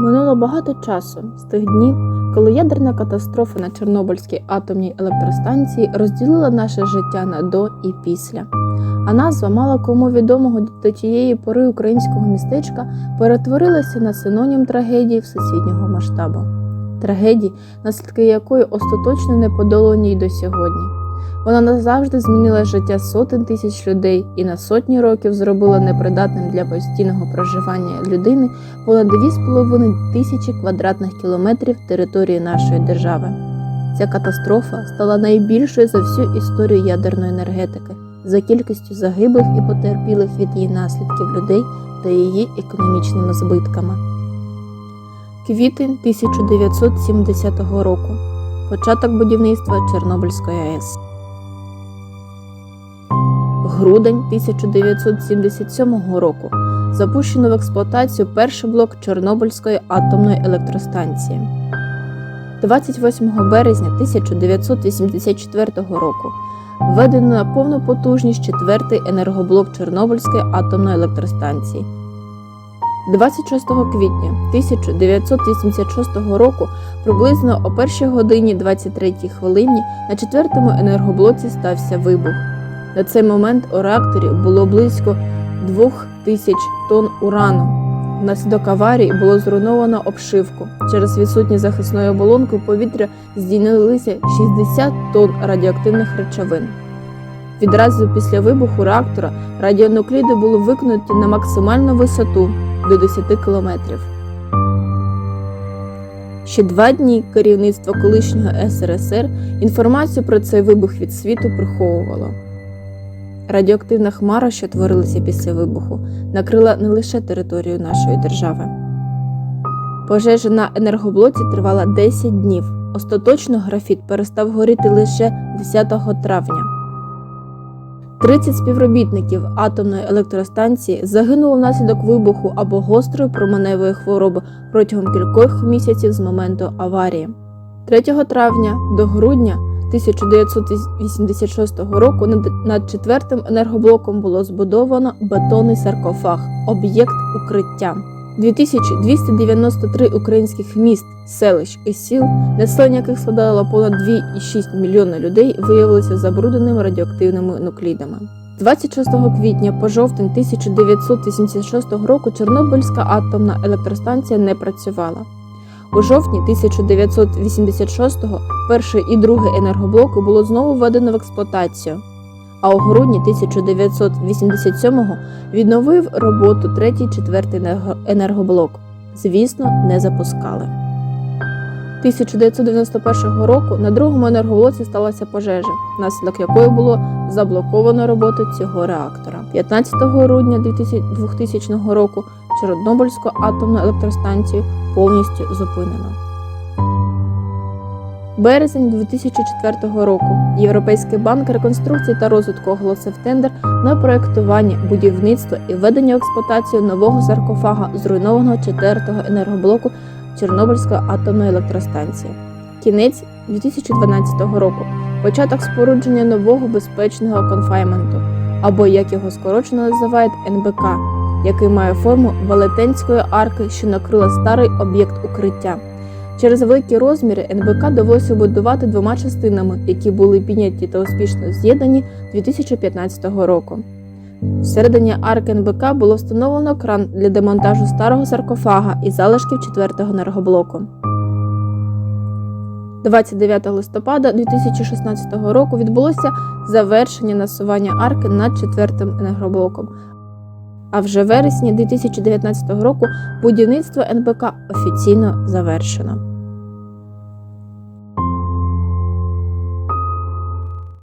Минуло багато часу з тих днів, коли ядерна катастрофа на Чорнобильській атомній електростанції розділила наше життя на до і після. А назва мало кому відомого до тієї пори українського містечка перетворилася на синонім трагедії всесвітнього масштабу. Трагедії, наслідки якої остаточно не подолані й до сьогодні. Вона назавжди змінила життя сотень тисяч людей і на сотні років зробила непридатним для постійного проживання людини понад 2,5 тисячі квадратних кілометрів території нашої держави. Ця катастрофа стала найбільшою за всю історію ядерної енергетики за кількістю загиблих і потерпілих від її наслідків людей та її економічними збитками. Квітень 1970 року. Початок будівництва Чорнобильської АЕС. Грудень 1977 року запущено в експлуатацію перший блок Чорнобильської атомної електростанції. 28 березня 1984 року введено на повну потужність четвертий енергоблок Чорнобильської атомної електростанції. 26 квітня 1986 року приблизно о 1 годині 23 хвилині на четвертому енергоблоці стався вибух. На цей момент у реакторі було близько 2000 тонн урану. Внаслідок аварії було зруйновано обшивку. Через відсутність захисної оболонки в повітря здійнялися 60 тонн радіоактивних речовин. Відразу після вибуху реактора радіонукліди були викинуті на максимальну висоту до 10 кілометрів. Ще два дні керівництво колишнього СРСР інформацію про цей вибух від світу приховувало. Радіоактивна хмара, що творилася після вибуху, накрила не лише територію нашої держави. Пожежа на енергоблоці тривала 10 днів. Остаточно графіт перестав горіти лише 10 травня. 30 співробітників атомної електростанції загинуло внаслідок вибуху або гострої променевої хвороби протягом кількох місяців з моменту аварії. 3 травня до грудня 1986 року над- четвертим енергоблоком було збудовано бетонний саркофаг об'єкт укриття. 2293 українських міст, селищ і сіл, населення яких складало понад 2,6 мільйона людей, виявилися забрудненими радіоактивними нуклідами. 26 квітня по жовтень 1986 року Чорнобильська атомна електростанція не працювала. У жовтні 1986-го перший і другий енергоблоки було знову введено в експлуатацію, а у грудні 1987-го відновив роботу третій четвертий енергоблок. Звісно, не запускали. 1991 року на другому енергоблоці сталася пожежа, внаслідок якої було заблоковано роботу цього реактора. 15 грудня 2000 року Чорнобильську атомну електростанцію повністю зупинено. Березень 2004 року Європейський банк реконструкції та розвитку оголосив тендер на проєктування, будівництво і введення в експлуатацію нового саркофага зруйнованого четвертого енергоблоку Чорнобильської атомної електростанції. Кінець 2012 року. Початок спорудження нового безпечного конфайменту, або як його скорочено називають НБК, який має форму велетенської арки, що накрила старий об'єкт укриття. Через великі розміри НБК довелося будувати двома частинами, які були підняті та успішно з'єднані 2015 року. Всередині арки НБК було встановлено кран для демонтажу старого саркофага і залишків четвертого енергоблоку. 29 листопада 2016 року відбулося завершення насування арки над четвертим енергоблоком. А вже в вересні 2019 року будівництво НБК офіційно завершено.